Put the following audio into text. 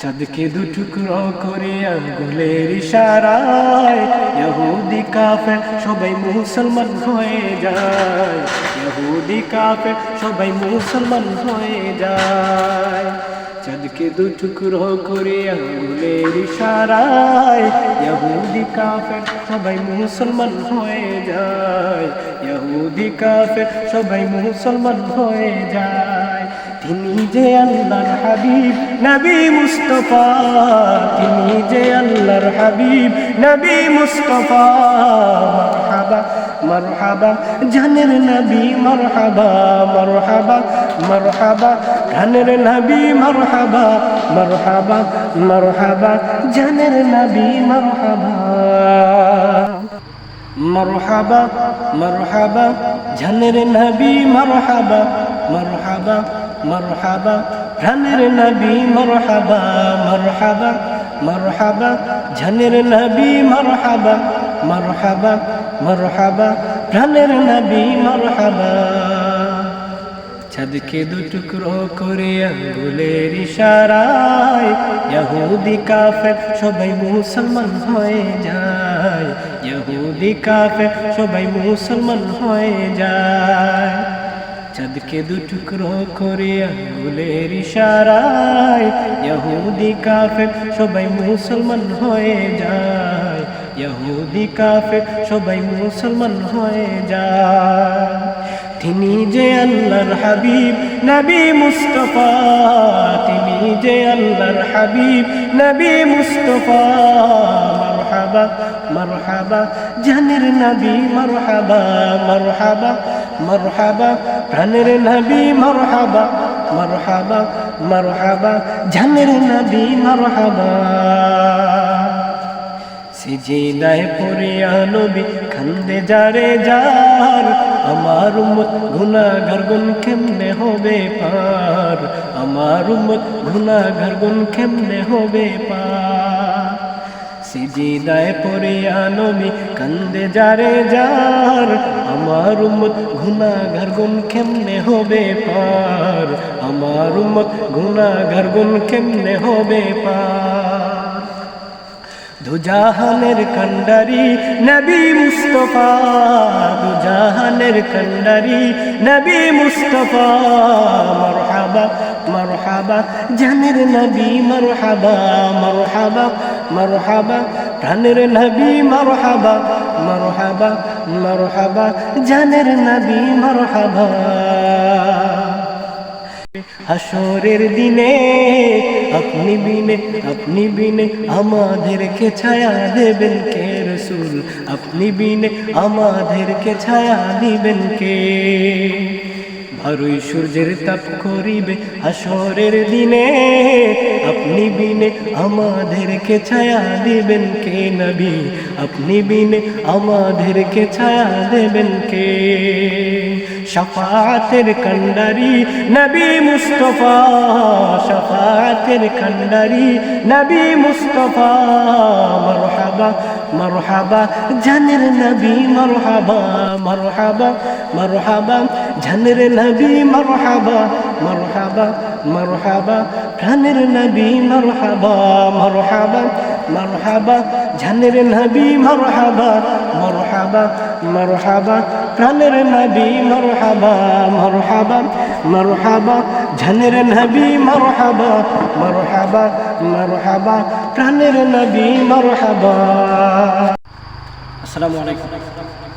চাঁদকে দু টুকরো করে আঙ্গুলের ইশারায় ইহুদি সবাই মুসলমান হয়ে যায়। ইহুদি কাফের সবাই মুসলমান হয়ে যায়। চাঁদকে দু টুকরো করে আঙ্গুলের ইশারায় ইহুদি কাফের সবাই মুসলমান হয়ে যায়। ইহুদি কাফের সবাই মুসলমান হয়ে যায়। তিনি যে আল্লাহর হাবিব, নবী মুস্তফা। তিনি যে আল্লাহর হাবিব, নবী মুস্তফা। মারহাবা মারহাবা, জানের নবী মারহাবা মারহাবা মারহাবা ঘানের নবী মারহাবা মারহাবা মারহাবা, জানের নবী মারহাবা। মারহাবা মারহাবা, জানের নবী মারহাবা মারহাবা মরহাবা, ঝানের নবী মরহাবা মরহাবা মরহাবা, ঝানের নবী মরহাবা মরহাবা মরহাবা প্রাণের নবী মরহাবা। ছাদকে দু টুকরো করে আঙ্গুলের ইশারায় ইহুদি কাফের সবাই মুসলমান হয়ে যায়। ইহুদি কাফের সবাই মুসলমান হয়ে যায়। চাঁদকে দু টুকরো করে আঙ্গুলের ইশারায় ইহুদি কাফের সবাই মুসলমান হয়ে যায়। ইহুদি কাফের সবাই মুসলমান হয়ে যায়। তিনি যে আল্লাহর হাবিব, নবী মুস্তফা। তিনি যে আল্লাহর হাবিব, নবী মুস্তফা। মারহাবা মারহাবা, জানের নবী মারহাবা মারহাবা। মারহাবা, প্রাণের নবী মারহাবা মারহাবা মারহাবা জানের নবী মারহাবা। সিজিদায় পড়ে আনবি খান্দে যারে যার, আমার উম্মত গুনাহগার গুন কেমনে হবে পার? আমার উম্মত গুনাহগার গুন কেমনে হবে পার? সিজিদায় পড়ে আনবি কান্দে যারে যার। আমার উম্মত গুনাহগার গুন কেমনে হবে পার? আমার উম্মত গুনাহগার গুন কেমনে হবে পার? দুজাহানের কন্ডারি নবী মুস্তফা, দুজাহানের কন্ডারি নবী মুস্তফা। মরহাবা মরহাবা, জানের নবী মরহাবা মরহাবা। মরহাবা প্রাণের নবী মরহাবা মরহাবা মরহাবা, জানের নবী মরহাবা। হাসরের দিনে আপনি বিনে আপনি বিনে আমাদেরকে ছায়া দেবেন কে রসুল? আপনি বিনে আমাদেরকে ছায়া দিবেন কে? ভারুই সূর্যের তাপ করিবে হাসরের দিনে। আপনি বিনে আমাদেরকে ছায়া দিবেন কে নবী? আপনি বিনে আমাদেরকে ছায়া দেবেন কে? শফাতের কন্ডারি নবী মুস্তফা শফাতের কন্ডারি নবী মুস্তফা, মরহাবা মরহাবা, জানের নবী মরহাবা মরহাবা মরহাবা, জানের নবী মরহাবা মরহাবা মরহাবা প্রাণের নবী মরহাবা মরহাবা মরহাবা জানের নবী মরহাবা মরহাবা মরহাবা, প্রাণের নবী মরহাবা মরহাবা মরহাবা জানের নবী মরহাবা মরহাবা মরহাবা, প্রাণের নবী মরহাবা। আসসালামু আলাইকুম।